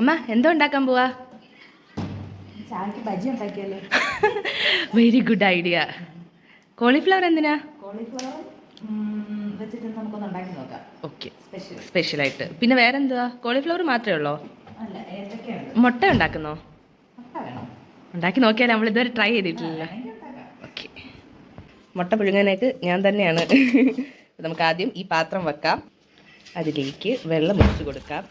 അമ്മ എന്തോ ഉണ്ടാക്കാൻ പോവാ? ബജി ഉണ്ടാക്കിയല്ലേ? വെരി ഗുഡ് ഐഡിയ കോളിഫ്ലവർ എന്തിനാ? കോളിഫ്ലവർ വെച്ചിട്ട് നമുക്കൊന്ന് ഉണ്ടാക്കി നോക്കാം. ഓക്കെ സ്പെഷ്യൽ ആയിട്ട്. പിന്നെ വേറെ എന്തുവാ കോളിഫ്ലവർ മാത്രമേ ഉള്ളോ? മുട്ട ഉണ്ടാക്കുന്നോ? ഉണ്ടാക്കി നോക്കിയാൽ നമ്മൾ ഇതുവരെ ട്രൈ ചെയ്തിട്ടില്ല ഓക്കെ മുട്ട പുഴുങ്ങാനായിട്ട് ഞാൻ തന്നെയാണ്. നമുക്ക് ആദ്യം ഈ പാത്രം വെക്കാം. അതിലേക്ക് വെള്ളം ഒഴിച്ചു കൊടുക്കാം.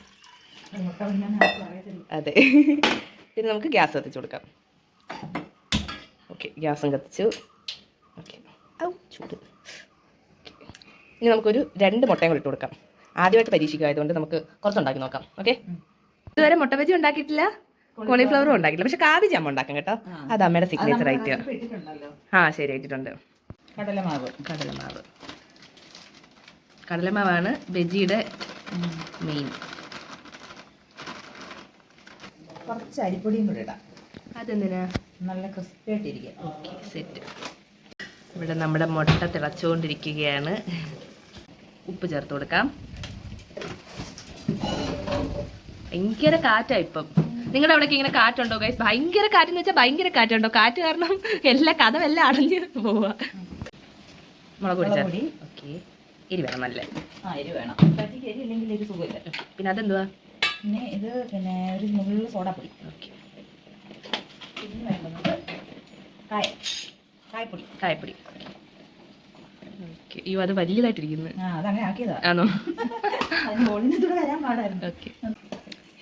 അതെ. പിന്നെ നമുക്ക് ഗ്യാസ് കത്തിച്ച് കൊടുക്കാം. ഓക്കെ ഗ്യാസും കത്തിച്ചു. ഓക്കെ. ഔ ചൂട്. ഇനി നമുക്കൊരു രണ്ട് മുട്ടയും കൂടി ഇട്ട് കൊടുക്കാം. ആദ്യമായിട്ട് പരീക്ഷിക്കുക. ആയതുകൊണ്ട് നമുക്ക് കുറച്ചുണ്ടാക്കി നോക്കാം. ഓക്കെ? ഇതുവരെ മുട്ട ബജി ഉണ്ടാക്കിയിട്ടില്ല. കോളിഫ്ലവറും ഉണ്ടാക്കില്ല പക്ഷെ കാവി അമ്മ ഉണ്ടാക്കാം കേട്ടോ. അത് അമ്മയുടെ സിഗ്നേച്ചർ ആയിട്ട്. ആ ശരി ആയിട്ടുണ്ട് കടലമാവ്. കടലമാവ്. കടലമാവാണ് ബജിയുടെ മെയിൻ കുറച്ച് അരിപ്പൊടിയും കൂടെ ഇടാം. അതെന്തിനാ? നല്ല ക്രിസ്പി ആയിട്ടിരിക്കുക ഓക്കെ സെറ്റ് ഇവിടെ നമ്മുടെ മുട്ട തിളച്ചുകൊണ്ടിരിക്കുകയാണ്. ഉപ്പ് ചേർത്ത് കൊടുക്കാം. ഭയങ്കര കാറ്റാ ഇപ്പം. നിങ്ങളുടെ അവിടെ ഇങ്ങനെ കാറ്റുണ്ടോ ഗൈസ് ഭയങ്കര കാറ്റെന്ന് വെച്ചാൽ ഭയങ്കര കാറ്റുണ്ടോ? കാറ്റ് കാരണം എല്ലാ കഥമെല്ലാം അടഞ്ഞ് പോവാ. മുളക് പൊടി ചേർത്ത്. ഓക്കെ. എരി വേണം നല്ല. ആ എരി വേണം. പിന്നെ അതെന്തുവാ? പിന്നെ ഇത് പിന്നെ ഒരു മുകളിൽ സോഡാപ്പൊടി ഓക്കെ. പിന്നെ വേണ്ടത് കായ കായപ്പൊടി. കായപ്പൊടി. ഓക്കെ. അയ്യോ അത് വലിയതായിട്ടിരിക്കുന്നു. ആ അതങ്ങനെ ആക്കിയതാ. ആണോ? മുകളിൽ വരാൻ പാടായിരുന്നു. ഓക്കെ.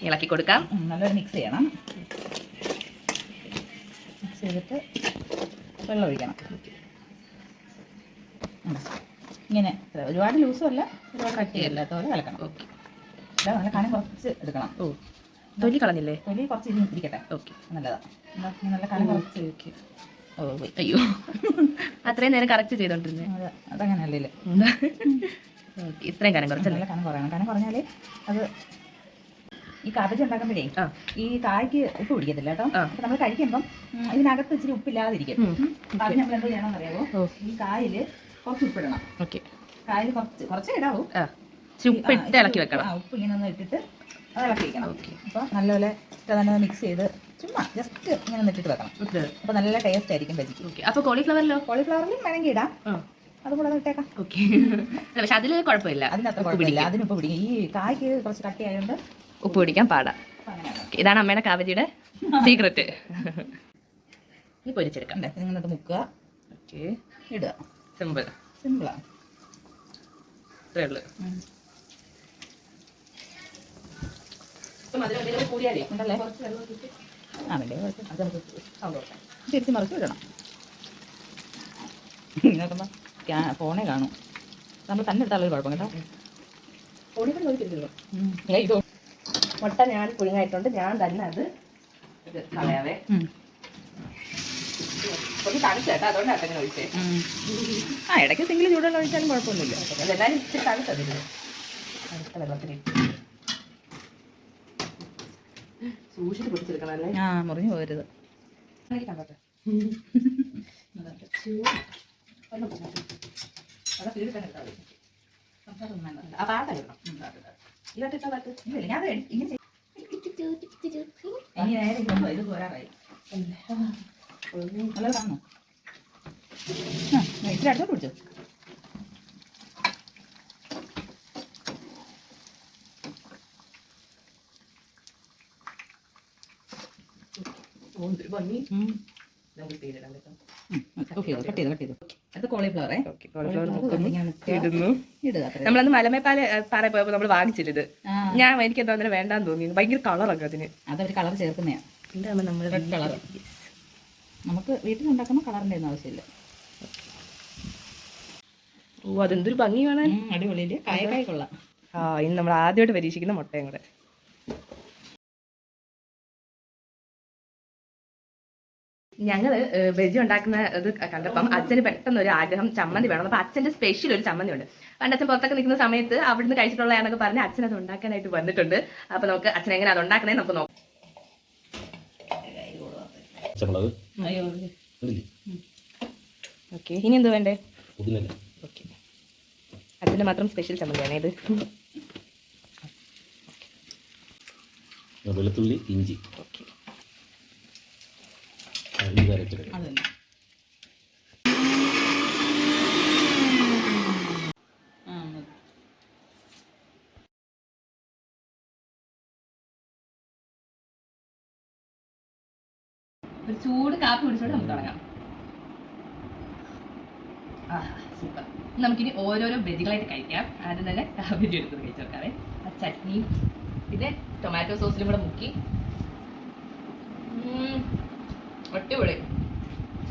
ഇളക്കി കൊടുക്കാം. നല്ലൊരു മിക്സ് ചെയ്യണം. മിക്സ് ചെയ്തിട്ട് വെള്ളം ഒഴിക്കണം. ഇങ്ങനെ. ഒരുപാട് ലൂസും അല്ല ഒരുപാട് കട്ടിയല്ല പോലെ കലക്കണം. ഓക്കെ. നല്ല കനം കുറച്ച് എടുക്കണം. ഓ തൊലി കളഞ്ഞില്ലേ? തൊലി കുറച്ച് ഇരി- ഇരിക്കട്ടെ ഓക്കെ. നല്ലതാ. എന്നാ ഇനി നല്ല കനം കുറച്ച്. ഓക്കെ. ഓ അയ്യോ. അത്രയും നേരം കറക്റ്റ് ചെയ്തോണ്ടിരുന്നേ. അതങ്ങനെ അല്ലേ ഓക്കെ ഇത്രയും കനം കുറച്ചല്ലേ? നല്ല കനം കുറയണം. കനം കുറഞ്ഞാൽ അത് ഈ കാബേജ് ഉണ്ടാക്കുമ്പോഴേ ഈ കായ്ക്ക് ഉപ്പ് പിടിക്കത്തില്ല കേട്ടോ. നമ്മൾ കഴിക്കുമ്പം ഇതിനകത്ത് ഇച്ചിരി ഉപ്പില്ലാതിരിക്കും. ഉം. ഉം. അപ്പൊ അത് നമ്മൾ എന്താ ചെയ്യണം അറിയാമോ ഈ കായിൽ കുറച്ച് ഉപ്പിടണം. ഓക്കെ. കായൽ കുറച്ച് കുറച്ച് ഇടാവൂ. ആ ഇട്ട് ഇളക്കി വെക്കണം. ഉപ്പ് ഇങ്ങനെ ഒന്ന് ഇട്ടിട്ട് അത് ഇളക്കി വെക്കണം. ഓക്കെ അപ്പൊ നല്ലപോലെ തന്നെ മിക്സ് ചെയ്ത് ചുമ്മാ ജസ്റ്റ് ഇങ്ങനെ ഒന്ന് ഇട്ടിട്ട് വെക്കണം. അപ്പൊ നല്ല ടേസ്റ്റ് ആയിരിക്കും വെജിക്ക് ഓക്കെ അപ്പോൾ കോളിഫ്ലവറിലോ കോളിഫ്ലവറിലും വേണമെങ്കിൽ ഇടാം. ആ. അതും കൂടെ ഇട്ടേക്കാം. ഓക്കെ പക്ഷെ അതിൽ കുഴപ്പമില്ല. അതിനകത്ത് ഉപ്പ് കുഴപ്പമില്ല. പിടിക്കും. ഈ കായ്ക്ക് കുറച്ച് ഉപ്പ് പിടിക്കാൻ പാടാ. ഇതാണ് അമ്മയുടെ കാവജിയുടെ സീക്രട്ട് ഈ പൊരിച്ചെടുക്കാം. മുക്കുക. ഓക്കെ ഇടുക. സിമ്പിൾ സിമ്പിളാണ് ഉള്ളൂ ഇപ്പം അതിൽ എന്തെങ്കിലും കൂടിയാലേ ഉണ്ടല്ലേ? ആ വേണ്ടേ തിരിച്ച് മറിച്ച് വിടണം. നോക്കുമ്പോൾ ഫോണേ കാണും. നമ്മൾ തന്നെ എടുത്താലൊരു കുഴപ്പം കേട്ടോ. ഇത് മുട്ട ഞാൻ പുഴുങ്ങായിട്ടുണ്ട്. ഞാൻ തന്നെ അത് ഇത് കളയാവേ. ഒന്ന് തണുത്ത് അതുകൊണ്ടാണ് അങ്ങനെ ഒഴിച്ചേ. ആ ഇടയ്ക്ക് സിംഗിൾ ചൂടുള്ള ഒഴിച്ചാലും കുഴപ്പമൊന്നുമില്ല. എന്തായാലും ഇച്ചിരി തണുത്തതില്ല അടുത്ത വെള്ളത്തിൽ സൂക്ഷിച്ച് പിടിച്ചെടുക്കണം അല്ലേ ആ മുറിഞ്ഞു പോകരുത് എനിക്ക് കണ്ടോട്ടെ ഒന്നും പറഞ്ഞിട്ട്. അവിടെ തീർക്കാൻ എടുത്താൽ മതി. ആ പാട്ട ഇടണം ഇതിലോട്ടിട്ടാ പാട്ട് ഇല്ല, ഞാൻ അത് ഇങ്ങനെ ചെയ്യും. ഇനി നേരെ ഇരിക്കുമ്പോൾ ഇത് പോരാറായി നല്ലത് കാണുന്നു ആ ഇച്ചിരി അടുത്തോട്ട് പിടിച്ചു ഒരു ഭംഗി നമുക്ക് തീരിടാൻ കേട്ടോ കട്ട് ചെയ്തു കട്ട് ചെയ്തു കട്ട് ചെയ്തു അത് കോളിഫ്ലവറേ ഓക്കെ കോളിഫ്ലവർ മുക്കും ഇങ്ങനെ മുക്കുക. ഇടുന്നു ഇടുക അത്രേ മലമേ മലമേപ്പാല പാറ പോയപ്പോ നമ്മൾ വാങ്ങിച്ചിരുത് ഞാൻ എനിക്ക് എന്താ വേണ്ടാന്ന് തോന്നി ഭയങ്കര കളറൊക്കെ അതിന്. അതൊരു കളർ ചേർക്കുന്നതാണ് എന്താണ് നമ്മൾ റെഡ് കളർ നമുക്ക് വീട്ടിൽ കളറിന്റെ ഒന്നും ആവശ്യമില്ല. ഓ അതെന്തൊരു ഭംഗി കാണാൻ ഉം, അടിപൊളിയിൽ കായ കായ കൊള്ളാം. ആ ഇന്ന് നമ്മൾ ആദ്യമായിട്ട് പരീക്ഷിക്കുന്ന മുട്ടയും കൂടെ. ഞങ്ങൾ വെജ് ഉണ്ടാക്കുന്ന ഇത് കണ്ടപ്പം അച്ഛന് പെട്ടെന്ന് ഒരു ആഗ്രഹം ചമ്മന്തി വേണം. അപ്പൊ അച്ഛന്റെ സ്പെഷ്യൽ ഒരു ചമ്മന്തി ഉണ്ട് പണ്ട് അച്ഛൻ പുറത്തൊക്കെ നിൽക്കുന്ന സമയത്ത് അവിടുന്ന് കഴിച്ചിട്ടുള്ളതാണെന്നൊക്കെ പറഞ്ഞ് അച്ഛൻ അത് ഉണ്ടാക്കാനായിട്ട് വന്നിട്ടുണ്ട്. അപ്പൊ നമുക്ക് അച്ഛൻ എങ്ങനെ അത് ഉണ്ടാക്കണേ നമുക്ക് നോക്കാം. ഓക്കെ ഇനി എന്ത് വേണ്ടേ? അച്ഛന്റെ ഓക്കെ. മാത്രം സ്പെഷ്യൽ ചമ്മന്തിയാണ് ഇത്. വെളുത്തുള്ളി ഇഞ്ചി. ഓക്കെ. മതി. ഒരു ചൂട് കാപ്പി കുടിച്ചോട്ട് നമുക്ക് തുടങ്ങാം. ആ സൂപ്പർ നമുക്കിനി ഓരോരോ വെജികളായിട്ട് കഴിക്കാം. ആദ്യം തന്നെ കാപ്പി എടുത്ത് കഴിച്ചു നോക്കാവേ. ആ ചട്നി പിന്നെ ടൊമാറ്റോ സോസിലും കൂടെ മുക്കി. അടിപൊളി.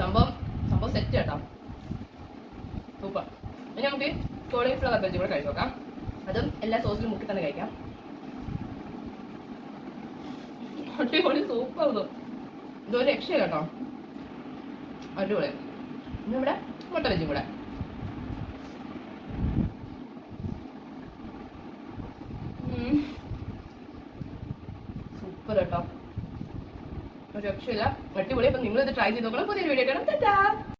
സംഭവം സംഭവം സെറ്റ് കേട്ടോ. സൂപ്പർ ഇനി നമുക്ക് കോളിഫ്ലവർ ബജ്ജി കൂടെ കഴിച്ചു നോക്കാം. അതും എല്ലാ സോസിലും മുക്കി തന്നെ കഴിക്കാം. അടിപൊളി സൂപ്പർ ഇതും. ഇതൊരു രക്ഷയില്ല കേട്ടോ. അടിപൊളി. ഇനി ഇവിടെ മുട്ട ബജ്ജി കൂടെ. സൂപ്പർ കേട്ടോ. രക്ഷയില്ല അടിപൊളി. അപ്പം നിങ്ങൾ ഇത് ട്രൈ ചെയ്ത് നോക്കണം. പുതിയൊരു വീഡിയോ കാണാം